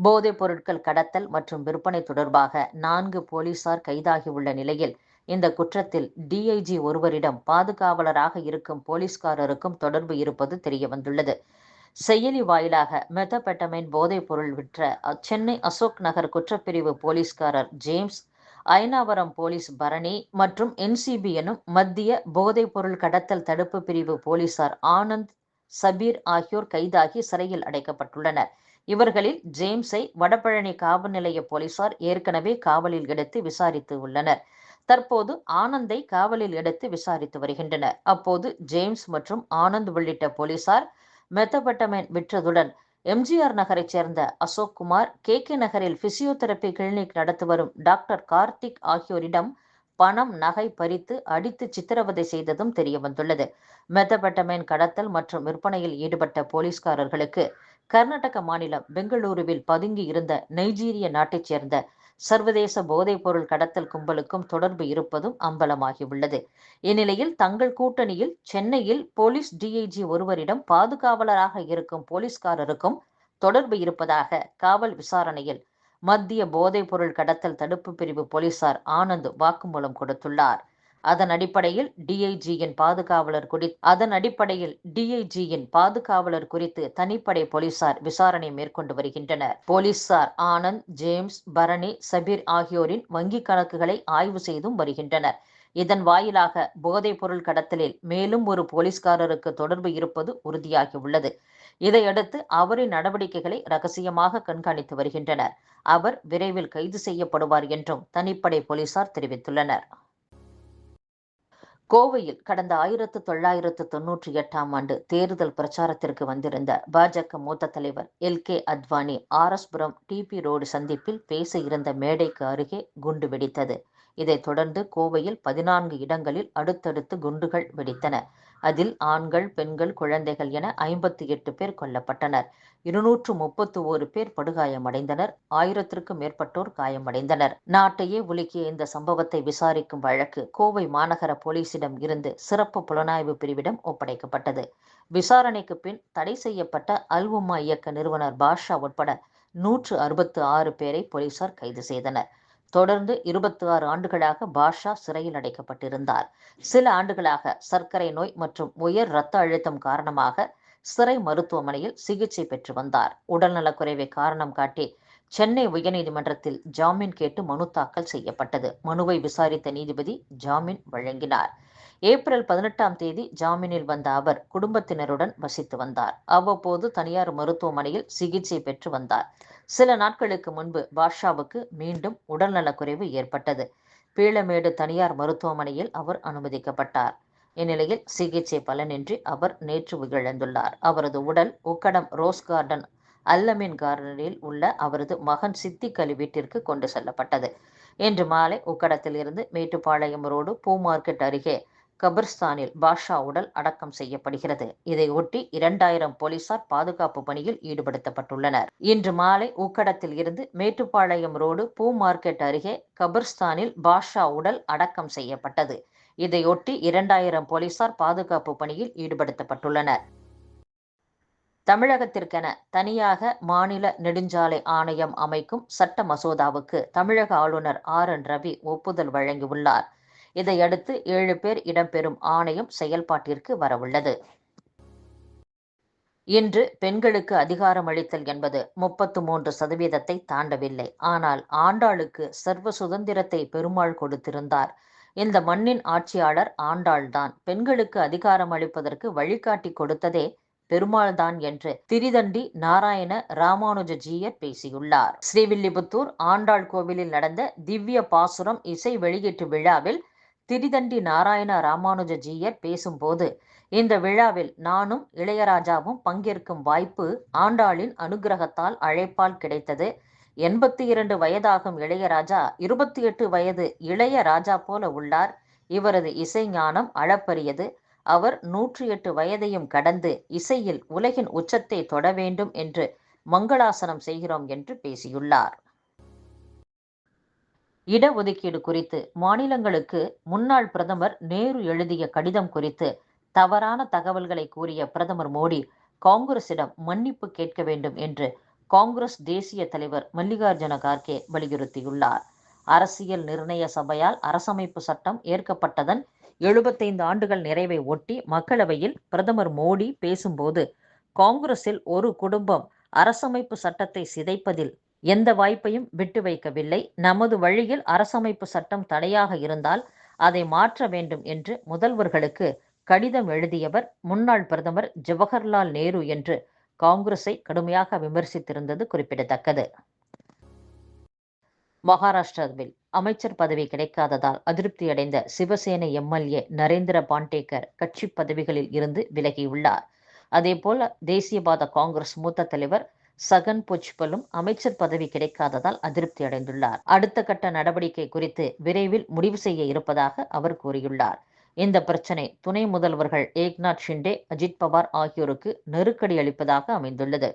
போதைப் பொருட்கள் கடத்தல் மற்றும் விற்பனை தொடர்பாக நான்கு போலீசார் கைதாகியுள்ள நிலையில் இந்த குற்றத்தில் டிஐஜி ஒருவரிடம் பாதுகாவலராக இருக்கும் போலீஸ்காரருக்கும் தொடர்பு இருப்பது தெரியவந்துள்ளது. செயலி வாயிலாக மெத்தபெட்டமைன் போதைப் பொருள் விற்ற சென்னை அசோக் நகர் குற்றப்பிரிவு போலீஸ்காரர் ஜேம்ஸ் அயனாவரம் போலீஸ் பரணி மற்றும் என்சிபி எனும் மத்திய போதைப் பொருள் கடத்தல் தடுப்பு பிரிவு போலீசார் ஆனந்த் சபீர் ஆகியோர் கைதாகி சிறையில் அடைக்கப்பட்டுள்ளனர். இவர்களில் ஜேம்ஸை வடபழனி காவல் நிலைய போலீசார் ஏற்கனவே காவலில் எடுத்து விசாரித்து உள்ளனர். தற்போது ஆனந்தை காவலில் எடுத்து விசாரித்து வருகின்றனர். அப்போது ஜேம்ஸ் மற்றும் ஆனந்த் உள்ளிட்ட போலீசார் மெத்தபட்டமைன் விற்றதுடன் எம்ஜிஆர் நகரைச் சேர்ந்த அசோக் குமார் கே கே நகரில் பிசியோதெரபி கிளினிக் நடத்தி வரும் டாக்டர் கார்த்திக் ஆகியோரிடம் பணம் நகை பறித்து அடித்து சித்திரவதை செய்ததும் தெரியவந்துள்ளது. மெத்தபட்டமைன் கடத்தல் மற்றும் விற்பனையில் ஈடுபட்ட போலீஸ்காரர்களுக்கு கர்நாடக மாநிலம் பெங்களூருவில் பதுங்கி இருந்த நைஜீரிய நாட்டைச் சேர்ந்த சர்வதேச போதைப் பொருள் கடத்தல் கும்பலுக்கும் தொடர்பு இருப்பதும் அம்பலமாகியுள்ளது. இந்நிலையில் தங்கள் கூட்டணியில் சென்னையில் போலீஸ் டிஐஜி ஒருவரிடம் பாதுகாவலராக இருக்கும் போலீஸ்காரருக்கும் தொடர்பு இருப்பதாக காவல் விசாரணையில் மத்திய போதைப் பொருள் கடத்தல் தடுப்பு பிரிவு போலீசார் ஆனந்த் வாக்குமூலம் கொடுத்துள்ளார். அதன் அடிப்படையில் டிஐஜியின் பாதுகாவலர் குறித்து அதன் அடிப்படையில் டிஐஜியின் பாதுகாவலர் குறித்து தனிப்படை போலீசார் விசாரணை மேற்கொண்டு வருகின்றனர். போலீசார் ஆனந்த் ஜேம்ஸ் பரணி சபீர் ஆகியோரின் வங்கிக் கணக்குகளை ஆய்வு செய்தும் வருகின்றனர். இதன் வாயிலாக போதைப் பொருள் கடத்தலில் மேலும் ஒரு போலீஸ்காரருக்கு தொடர்பு இருப்பது உறுதியாகியுள்ளது. இதையடுத்து அவரின் நடவடிக்கைகளை ரகசியமாக கண்காணித்து வருகின்றனர். அவர் விரைவில் கைது செய்யப்படுவார் என்றும் தனிப்படை போலீசார் தெரிவித்துள்ளனர். கோவையில் கடந்த ஆயிரத்து தொள்ளாயிரத்து தொன்னூற்றி எட்டாம் ஆண்டு தேர்தல் பிரச்சாரத்திற்கு வந்திருந்த பாஜக மூத்த தலைவர் L. K. Advani RS Puram TB road சந்திப்பில் பேச இருந்த மேடைக்கு அருகே குண்டு வெடித்தது. இதைத் தொடர்ந்து கோவையில் பதினான்கு இடங்களில் அடுத்தடுத்து குண்டுகள் வெடித்தன. அதில் ஆண்கள் பெண்கள் குழந்தைகள் என ஐம்பத்தி எட்டு பேர் கொல்லப்பட்டனர். இருநூற்று முப்பத்து ஓரு பேர் படுகாயமடைந்தனர். ஆயிரத்திற்கும் மேற்பட்டோர் காயமடைந்தனர். நாட்டையே உலுக்கிய இந்த சம்பவத்தை விசாரிக்கும் வழக்கு கோவை மாநகர போலீசிடம் இருந்து சிறப்பு புலனாய்வு பிரிவிடம் ஒப்படைக்கப்பட்டது. விசாரணைக்கு பின் தடை செய்யப்பட்ட அல்வுமா இயக்க நிறுவனர் பாஷா உட்பட நூற்று அறுபத்து ஆறு பேரை போலீசார் கைது செய்தனர். தொடர்ந்து இருபத்தி ஆறு ஆண்டுகளாக பாஷா சிறையில் அடைக்கப்பட்டிருந்தார். சில ஆண்டுகளாக சர்க்கரை நோய் மற்றும் உயர் இரத்த அழுத்தம் காரணமாக சிறை மருத்துவமனையில் சிகிச்சை பெற்று வந்தார். உடல்நலக்குறைவை காரணம் காட்டி சென்னை உயர்நீதிமன்றத்தில் ஜாமீன் கேட்டு மனு தாக்கல் செய்யப்பட்டது. மனுவை விசாரித்த நீதிபதி ஜாமீன் வழங்கினார். ஏப்ரல் பதினெட்டாம் தேதி ஜாமீனில் வந்த அவர் குடும்பத்தினருடன் வசித்து வந்தார். அவ்வப்போது தனியார் மருத்துவமனையில் சிகிச்சை பெற்று வந்தார். சில நாட்களுக்கு முன்பு பாஷாவுக்கு மீண்டும் உடல்நலக்குறைவு ஏற்பட்டது. பீளமேடு தனியார் மருத்துவமனையில் அவர் அனுமதிக்கப்பட்டார். இந்நிலையில் சிகிச்சை பலனின்றி அவர் நேற்று உயிரிழந்துள்ளார். அவரது உடல் உக்கடம் ரோஸ் கார்டன் அல்லமின் கார்டனில் உள்ள அவரது மகன் சித்திக்கலி வீட்டிற்கு கொண்டு செல்லப்பட்டது. இன்று மாலை உக்கடத்தில் இருந்து மேட்டுப்பாளையம் ரோடு பூ மார்க்கெட் அருகே கபிர்ஸ்தானில் பாஷா உடல் அடக்கம் செய்யப்படுகிறது. இதையொட்டி இரண்டாயிரம் போலீசார் பாதுகாப்பு பணியில் ஈடுபடுத்தப்பட்டுள்ளனர். இன்று மாலை ஊக்கடத்தில் இருந்து மேட்டுப்பாளையம் ரோடு பூ மார்க்கெட் அருகே கபிர்ஸ்தானில் பாஷா உடல் அடக்கம் செய்யப்பட்டது. இதையொட்டி இரண்டாயிரம் போலீசார் பாதுகாப்பு பணியில் ஈடுபடுத்தப்பட்டுள்ளனர். தமிழகத்திற்கென தனியாக மாநில நெடுஞ்சாலை ஆணையம் அமைக்கும் சட்ட மசோதாவுக்கு தமிழக ஆளுநர் ஆர். என். ரவி ஒப்புதல் வழங்கியுள்ளார். இதையடுத்து ஏழு பேர் இடம்பெறும் ஆணையம் செயல்பாட்டிற்கு வரவுள்ளது. இன்று பெண்களுக்கு அதிகாரம் அளித்தல் என்பது முப்பத்து மூன்று சதவீதத்தை தாண்டவில்லை. ஆனால் ஆண்டாளுக்கு சர்வ சுதந்திரத்தை பெருமாள் கொடுத்திருந்தார். இந்த மண்ணின் ஆட்சியாளர் ஆண்டாள்தான். பெண்களுக்கு அதிகாரம் அளிப்பதற்கு வழிகாட்டி கொடுத்ததே பெருமாள்தான் என்று திரிதண்டி நாராயண ராமானுஜஜீயர் பேசியுள்ளார். ஸ்ரீவில்லிபுத்தூர் ஆண்டாள் கோவிலில் நடந்த திவ்ய பாசுரம் இசை வெளியீட்டு விழாவில் திரிதண்டி நாராயண ராமானுஜஜீயர் பேசும்போது இந்த விழாவில் நானும் இளையராஜாவும் பங்கேற்கும் வாய்ப்பு ஆண்டாளின் அனுகிரகத்தால் அழைப்பால் கிடைத்தது. எண்பத்தி இரண்டு வயதாகும் இளையராஜா இருபத்தி எட்டு வயது இளைய ராஜா போல உள்ளார். இவரது இசை ஞானம் அளப்பரியது. அவர் நூற்றி எட்டு வயதையும் கடந்து இசையில் உலகின் உச்சத்தை தொட வேண்டும் என்று மங்களாசனம் செய்கிறோம் என்று பேசியுள்ளார். இடஒதுக்கீடு குறித்து மாநிலங்களுக்கு முன்னாள் பிரதமர் நேரு எழுதிய கடிதம் குறித்து தவறான தகவல்களை கூறிய பிரதமர் மோடி காங்கிரசிடம் மன்னிப்பு கேட்க வேண்டும் என்று காங்கிரஸ் தேசிய தலைவர் மல்லிகார்ஜுன கார்கே வலியுறுத்தியுள்ளார். அரசியல் நிர்ணய சபையால் அரசமைப்பு சட்டம் ஏற்கப்பட்டதன் எழுபத்தைந்து ஆண்டுகள் நிறைவை ஒட்டி மக்களவையில் பிரதமர் மோடி பேசும்போது காங்கிரஸில் ஒரு குடும்பம் அரசமைப்பு சட்டத்தை சிதைப்பதில் எந்த வாய்ப்பையும் விட்டு வைக்கவில்லை. நமது வழியில் அரசமைப்பு சட்டம் தடையாக இருந்தால் அதை மாற்ற வேண்டும் என்று முதல்வர்களுக்கு கடிதம் எழுதியவர் முன்னாள் பிரதமர் ஜவஹர்லால் நேரு என்று காங்கிரஸை கடுமையாக விமர்சித்திருந்தது குறிப்பிடத்தக்கது. மகாராஷ்டிராவில் அமைச்சர் பதவி கிடைக்காததால் அதிருப்தியடைந்த சிவசேனை எம்எல்ஏ நரேந்திர பாண்டேகர் கட்சி பதவிகளில் இருந்து விலகியுள்ளார். அதேபோல தேசியவாத காங்கிரஸ் மூத்த தலைவர் சகன் புஜ்பலும் அமைச்சர் பதவி கிடைக்காததால் அதிருப்தி அடைந்துள்ளார். அடுத்த கட்ட நடவடிக்கை குறித்து விரைவில் முடிவு செய்ய இருப்பதாக அவர் கூறியுள்ளார். இந்த பிரச்சனை துணை முதல்வர்கள் ஏக்நாத் ஷிண்டே அஜித் பவார் ஆகியோருக்கு நெருக்கடி அளிப்பதாக அமைந்துள்ளது.